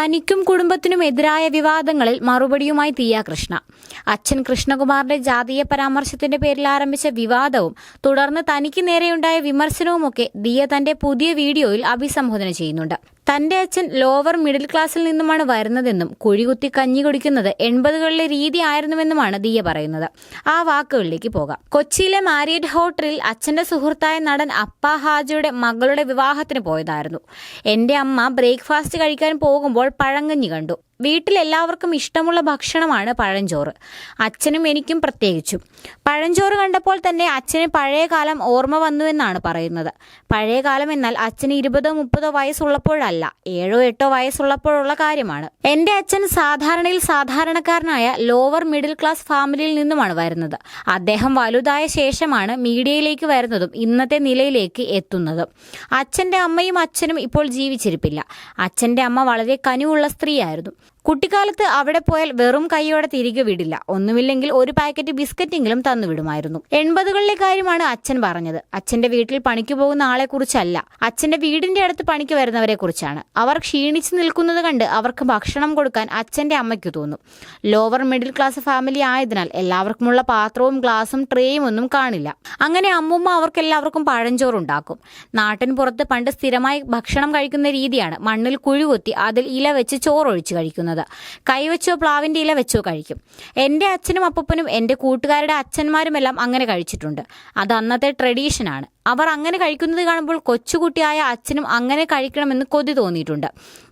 തനിക്കും കുടുംബത്തിനും എതിരായ വിവാദങ്ങളിൽ മറുപടിയുമായി തീയ കൃഷ്ണ. അച്ഛൻ കൃഷ്ണകുമാറിന്റെ ജാതീയ പരാമർശത്തിന്റെ പേരിൽ ആരംഭിച്ച വിവാദവും തുടർന്ന് തനിക്ക് നേരെയുണ്ടായ വിമർശനവുമൊക്കെ ദിയ തന്റെ പുതിയ വീഡിയോയിൽ അഭിസംബോധന ചെയ്യുന്നുണ്ട്. തന്റെ അച്ഛൻ ലോവർ മിഡിൽ ക്ലാസ്സിൽ നിന്നുമാണ് വരുന്നതെന്നും കുഴികുത്തി കഞ്ഞി കുടിക്കുന്നത് എൺപതുകളിലെ രീതി ആയിരുന്നുവെന്നുമാണ് ദിയ പറയുന്നത്. ആ വാക്കുകളിലേക്ക് പോകാം. കൊച്ചിയിലെ മാരിയറ്റ് ഹോട്ടലിൽ അച്ഛന്റെ സുഹൃത്തായ നടൻ അപ്പ ഹാജയുടെ മകളുടെ വിവാഹത്തിന് പോയതായിരുന്നു. എന്റെ അമ്മ ബ്രേക്ക്ഫാസ്റ്റ് കഴിക്കാൻ പോകുമ്പോൾ പഴങ്കഞ്ഞി കണ്ടു. വീട്ടിൽ എല്ലാവർക്കും ഇഷ്ടമുള്ള ഭക്ഷണമാണ് പഴഞ്ചോറ്. അച്ഛനും എനിക്കും പ്രത്യേകിച്ചും. പഴഞ്ചോറ് കണ്ടപ്പോൾ തന്നെ അച്ഛന് പഴയ കാലം ഓർമ്മ വന്നുവെന്നാണ് പറയുന്നത്. പഴയ കാലം എന്നാൽ അച്ഛന് ഇരുപതോ മുപ്പതോ വയസ്സുള്ളപ്പോഴല്ല ഏഴോ എട്ടോ വയസ്സുള്ളപ്പോഴുള്ള കാര്യമാണ്. എന്റെ അച്ഛൻ സാധാരണയിൽ സാധാരണക്കാരനായ ലോവർ മിഡിൽ ക്ലാസ് ഫാമിലിയിൽ നിന്നുമാണ് വരുന്നത്. അദ്ദേഹം വലുതായ ശേഷമാണ് മീഡിയയിലേക്ക് വരുന്നതും ഇന്നത്തെ നിലയിലേക്ക് എത്തുന്നതും. അച്ഛന്റെ അമ്മയും അച്ഛനും ഇപ്പോൾ ജീവിച്ചിരിപ്പില്ല. അച്ഛന്റെ അമ്മ വളരെ കനിവുള്ള സ്ത്രീയായിരുന്നു. കുട്ടിക്കാലത്ത് അവിടെ പോയാൽ വെറും കൈയോടെ തിരികെ വിടില്ല. ഒന്നുമില്ലെങ്കിൽ ഒരു പാക്കറ്റ് ബിസ്ക്കറ്റെങ്കിലും തന്നു വിടുമായിരുന്നു. എൺപതുകളിലെ കാര്യമാണ് അച്ഛൻ പറഞ്ഞത്. അച്ഛന്റെ വീട്ടിൽ പണിക്ക് പോകുന്ന ആളെ കുറിച്ചല്ല അച്ഛന്റെ വീടിന്റെ അടുത്ത് പണിക്ക് വരുന്നവരെ കുറിച്ചാണ് അവർ ക്ഷീണിച്ചു നിൽക്കുന്നത് കണ്ട് അവർക്ക് ഭക്ഷണം കൊടുക്കാൻ അച്ഛന്റെ അമ്മയ്ക്ക് തോന്നും. ലോവർ മിഡിൽ ക്ലാസ് ഫാമിലി ആയതിനാൽ എല്ലാവർക്കുമുള്ള പാത്രവും ഗ്ലാസും ട്രേയും ഒന്നും കാണില്ല. അങ്ങനെ അമ്മുമ്മ അവർക്കെല്ലാവർക്കും പഴഞ്ചോറുണ്ടാക്കും. നാട്ടിൻ പുറത്ത് പണ്ട് സ്ഥിരമായി ഭക്ഷണം കഴിക്കുന്ന രീതിയാണ്. മണ്ണിൽ കുഴികൊത്തി അതിൽ ഇല വെച്ച് ചോറൊഴിച്ച് കഴിക്കുന്നത്. കൈവച്ചോ പ്ലാവിന്റെ ഇല വെച്ചോ കഴിക്കും. എന്റെ അച്ഛനും അപ്പപ്പനും എന്റെ കൂട്ടുകാരുടെ അച്ഛന്മാരുമെല്ലാം അങ്ങനെ കഴിച്ചിട്ടുണ്ട്. അത് അന്നത്തെ ട്രഡീഷനാണ്. അവർ അങ്ങനെ കഴിക്കുന്നത് കാണുമ്പോൾ കൊച്ചുകുട്ടിയായ അച്ഛനും അങ്ങനെ കഴിക്കണമെന്ന് കൊതി തോന്നിയിട്ടുണ്ട്.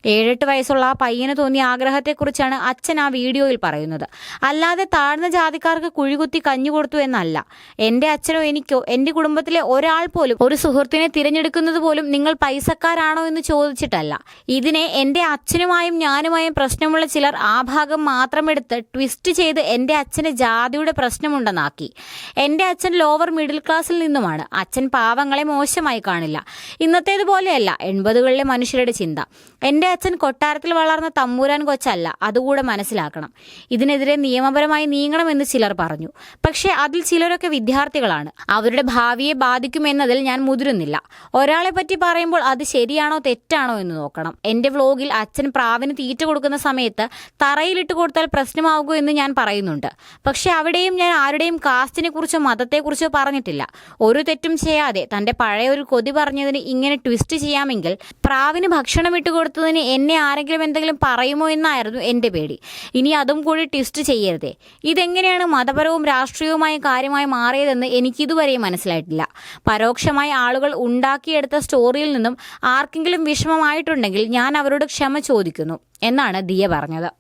ഏഴെട്ട് വയസ്സുള്ള ആ പയ്യന് തോന്നിയ ആഗ്രഹത്തെക്കുറിച്ചാണ് അച്ഛൻ ആ വീഡിയോയിൽ പറയുന്നത്. അല്ലാതെ താഴ്ന്ന ജാതിക്കാർക്ക് കുഴികുത്തി കഞ്ഞു കൊടുത്തു എന്നല്ല. എന്റെ അച്ഛനോ എനിക്കോ എന്റെ കുടുംബത്തിലെ ഒരാൾ പോലും ഒരു സുഹൃത്തിനെ തിരഞ്ഞെടുക്കുന്നത് പോലും നിങ്ങൾ പൈസക്കാരാണോ എന്ന് ചോദിച്ചിട്ടല്ല. ഇതിനെ എന്റെ അച്ഛനുമായും ഞാനുമായും പ്രശ്നമുള്ള ചിലർ ആ ഭാഗം മാത്രം എടുത്ത് ട്വിസ്റ്റ് ചെയ്ത് എന്റെ അച്ഛന് ജാതിയുടെ പ്രശ്നമുണ്ടെന്നാക്കി. എന്റെ അച്ഛൻ ലോവർ മിഡിൽ ക്ലാസ്സിൽ നിന്നുമാണ്. അച്ഛൻ പാവങ്ങളെ മോശമായി കാണില്ല. ഇന്നത്തേതുപോലെയല്ല എൺപതുകളിലെ മനുഷ്യരുടെ ചിന്ത. എന്റെ അച്ഛൻ കൊട്ടാരത്തിൽ വളർന്ന തമ്പൂരാൻ കൊച്ചല്ല അതുകൂടെ മനസ്സിലാക്കണം. ഇതിനെതിരെ നിയമപരമായി നീങ്ങണമെന്ന് ചിലർ പറഞ്ഞു. പക്ഷേ അതിൽ ചിലരൊക്കെ വിദ്യാർത്ഥികളാണ്. അവരുടെ ഭാവിയെ ബാധിക്കുമെന്നതിൽ ഞാൻ മുതിരുന്നില്ല. ഒരാളെ പറ്റി പറയുമ്പോൾ അത് ശരിയാണോ തെറ്റാണോ എന്ന് നോക്കണം. എന്റെ വ്ലോഗിൽ അച്ഛൻ പ്രാവിന് തീറ്റ കൊടുക്കുന്ന സമയത്ത് തറയിലിട്ട് കൊടുത്താൽ പ്രശ്നമാകുമോ എന്ന് ഞാൻ പറയുന്നുണ്ട്. പക്ഷെ അവിടെയും ഞാൻ ആരുടെയും കാസ്റ്റിനെ കുറിച്ചോ മതത്തെക്കുറിച്ചോ പറഞ്ഞിട്ടില്ല. ഒരു തെറ്റും ചെയ്യാതെ തന്റെ പഴയ ഒരു കൊതി പറഞ്ഞതിന് ഇങ്ങനെ ട്വിസ്റ്റ് ചെയ്യാമെങ്കിൽ പ്രാവിന് ഭക്ഷണം ഇട്ട് കൊടുത്തതിന് എന്നെ ആരെങ്കിലും എന്തെങ്കിലും പറയുമോ എന്നായിരുന്നു എന്റെ പേടി. ഇനി അതും കൂടി ട്വിസ്റ്റ് ചെയ്യരുതേ. ഇതെങ്ങനെയാണ് മതപരവും രാഷ്ട്രീയവുമായ കാര്യമായി മാറിയതെന്ന് എനിക്കിതുവരെയും മനസ്സിലായിട്ടില്ല. പരോക്ഷമായി ആളുകൾ ഉണ്ടാക്കിയെടുത്ത സ്റ്റോറിയിൽ നിന്നും ആർക്കെങ്കിലും വിഷമമായിട്ടുണ്ടെങ്കിൽ ഞാൻ അവരോട് ക്ഷമ ചോദിക്കുന്നു എന്നാണ് ദിയ പറഞ്ഞത്.